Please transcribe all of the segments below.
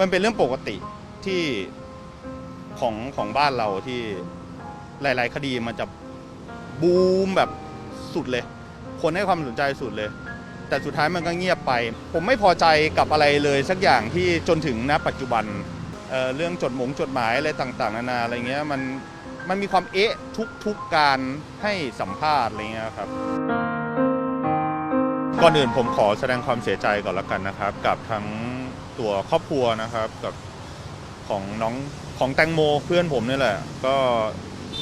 มันเป็นเรื่องปกติที่ของของบ้านเราที่หลาย ๆ คดีมันจะบูมแบบสุดเลย คนให้ความสนใจสุดเลย แต่สุดท้ายมันก็เงียบไป ผมไม่พอใจกับอะไรเลยสักอย่างที่จนถึงณปัจจุบันเเรื่องจดหมงจดหมายอะไรต่าง ๆ นานาอะไรเงี้ยมันมันมีความเอ๊ะทุกทุกการให้สัมภาษณ์อะไรเงี้ยครับก่อนอื่นผมขอแสดงความเสียใจก่อนละกันนะครับ กับทั้ง ตัวครอบครัวนะครับกับของน้องของแตงโมเพื่อนผมนี่แหละ ก็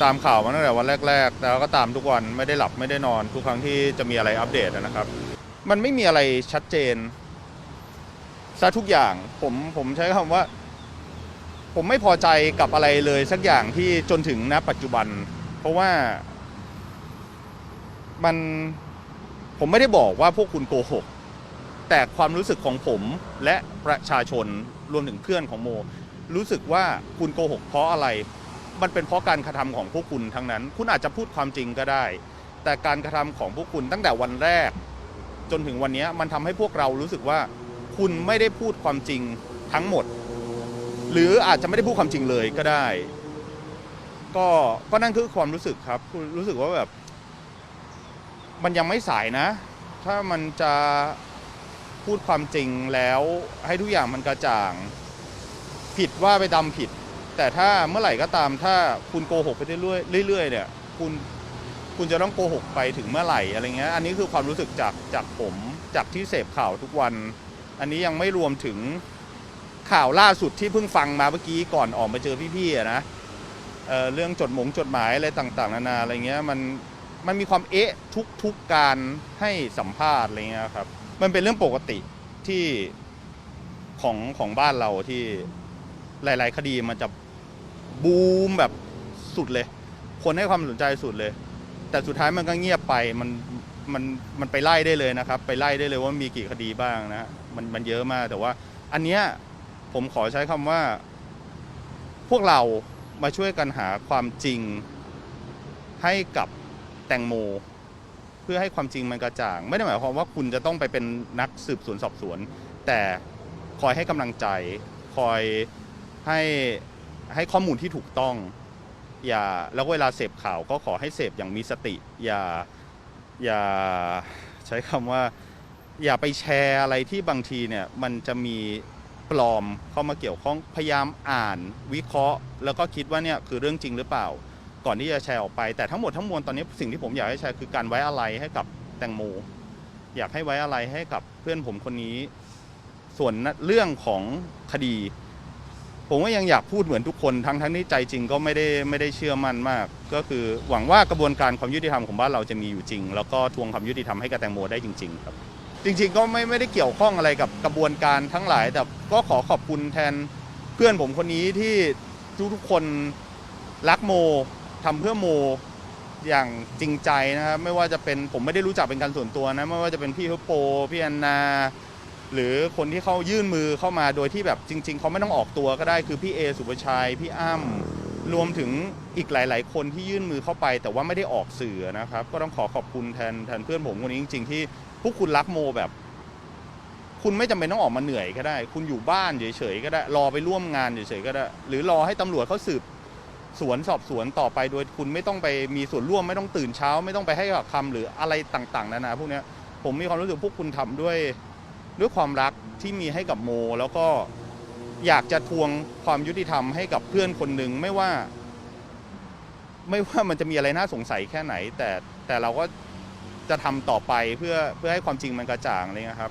ตามข่าวมาตั้งแต่วันแรกๆ แล้วก็ตามทุกวันไม่ได้หลับไม่ได้นอนทุกครั้งที่จะมีอะไรอัปเดตนะครับ มันไม่มีอะไรชัดเจนซะทุกอย่างผมผมใช้คำว่า ผมไม่พอใจกับอะไรเลยสักอย่างที่จนถึงณปัจจุบัน เพราะว่ามันผมไม่ได้บอกว่าพวกคุณโกหก แต่ความรู้สึกของผมและประชาชนรวมถึงเพื่อนของโม รู้สึกว่าคุณโกหกเพราะอะไร มันเป็นเพราะการกระทำของพวกคุณทั้งนั้น คุณอาจจะพูดความจริงก็ได้ แต่การกระทำของพวกคุณตั้งแต่วันแรก จนถึงวันนี้มันทำให้พวกเรารู้สึกว่า คุณไม่ได้พูดความจริงทั้งหมด หรืออาจจะไม่ได้พูดความจริงเลยก็ได้ ก็ก็นั่นคือความรู้สึกครับรู้สึกว่าแบบ มันยังไม่สายนะ ถ้ามันจะ พูดความจริงแล้วให้ทุกอย่างมันกระจ่าง ผิดว่าไปตามผิด แต่ถ้าเมื่อไหร่ก็ตามถ้าคุณโกหกไปเรื่อยๆเรื่อยๆเนี่ยคุณคุณจะต้องโกหกไปถึงเมื่อไหร่อะไรเงี้ยอันนี้คือความรู้สึกจากจากผมจากที่เสพข่าวทุกวัน อันนี้ยังไม่รวมถึงข่าวล่าสุดที่เพิ่งฟังมาเมื่อกี้ก่อนออกมาเจอพี่ๆนะเเรื่องจดหมงจดหมายอะไรต่างๆนานาอะไรเงี้ยมันมันมีความเอ๊ะทุกทุกการให้สัมภาษณ์อะไรเงี้ยครับ มันเป็นเรื่องปกติที่ของของบ้านเราที่หลาย ๆ คดีมันจะบูมแบบสุดเลย คนให้ความสนใจสุดเลย แต่สุดท้ายมันก็เงียบไปมันมันมันไปไล่ได้เลยนะครับ ไปไล่ได้เลยว่ามีกี่คดีบ้างนะมันมันเยอะมากแต่ว่า อันเนี้ยผมขอใช้คำว่า พวกเรามาช่วยกันหาความจริงให้กับแตงโม พื่อให้ความจริงมันกระจ่าง ไม่ได้หมายความว่าคุณจะต้องไปเป็นนักสืบสวนสอบสวน แต่คอยให้กำลังใจ คอยให้ให้ข้อมูลที่ถูกต้อง อย่าแล้วเวลาเสพข่าวก็ขอให้เสพอย่างมีสติ อย่าอย่าใช้คำว่า อย่าไปแชร์อะไรที่บางทีเนี่ยมันจะมีปลอมเข้ามาเกี่ยวข้องพยายามอ่านวิเคราะห์ แล้วก็คิดว่าเนี่ยคือเรื่องจริงหรือเปล่า ก่อนที่จะแชร์ออกไป แต่ทั้งหมดทั้งมวลตอนนี้สิ่งที่ผมอยากให้แชร์คือการไว้อะไรให้กับแตงโม อยากให้ไว้อะไรให้กับเพื่อนผมคนนี้ ส่วนเรื่องของคดี ผมก็ยังอยากพูดเหมือนทุกคนทั้งทั้งที่ใจจริงก็ไม่ได้ไม่ได้เชื่อมั่นมาก ก็คือหวังว่ากระบวนการความยุติธรรมของบ้านเราจะมีอยู่จริง แล้วก็ทวงความยุติธรรมให้กับแตงโมได้จริง ๆ ครับ จริง ๆ ก็ไม่ไม่ได้เกี่ยวข้องอะไรกับกระบวนการทั้งหลาย แต่ก็ขอขอบคุณแทนเพื่อนผมคนนี้ที่ทุกๆคนรักโม ทำเพื่อโมอย่างจริงใจนะครับไม่ว่าจะเป็นผมไม่ได้รู้จักเป็นการส่วนตัวนะไม่ว่าจะเป็นพี่ฮึปโปพี่แอนนาหรือคนที่เขายื่นมือเข้ามาโดยที่แบบจริง ๆเขาไม่ต้องออกตัวก็ได้คือพี่เอสุภชัยพี่อ้ำรวมถึงอีกหลาย ๆ คนที่ยื่นมือเข้าไป แต่ว่าไม่ได้ออกสื่อนะครับ ก็ต้องขอขอบคุณแทนแทนเพื่อนผมคนนี้จริง ๆ ที่พวกคุณรักโมแบบ คุณไม่จำเป็นต้องออกมาเหนื่อยก็ได้ คุณอยู่บ้านเฉยๆก็ได้ รอไปร่วมงานเฉยๆก็ได้ หรือรอให้ตำรวจเขาสืบ สวนสอบสวนต่อไปโดยคุณไม่ต้องไปมีส่วนร่วมไม่ต้องตื่นเช้า ไม่ต้องไปให้ปากคำหรืออะไรต่างๆนานาพวกนี้ผมมีความรู้สึกพวกคุณทำด้วยด้วยความรักที่มีให้กับโม แล้วก็อยากจะทวงความยุติธรรมให้กับเพื่อนคนหนึ่งไม่ว่า ไม่ว่ามันจะมีอะไรน่าสงสัยแค่ไหน แต่แต่เราก็จะทำต่อไปเพื่อเพื่อให้ความจริงมันกระจ่างอะไรเลยนะครับ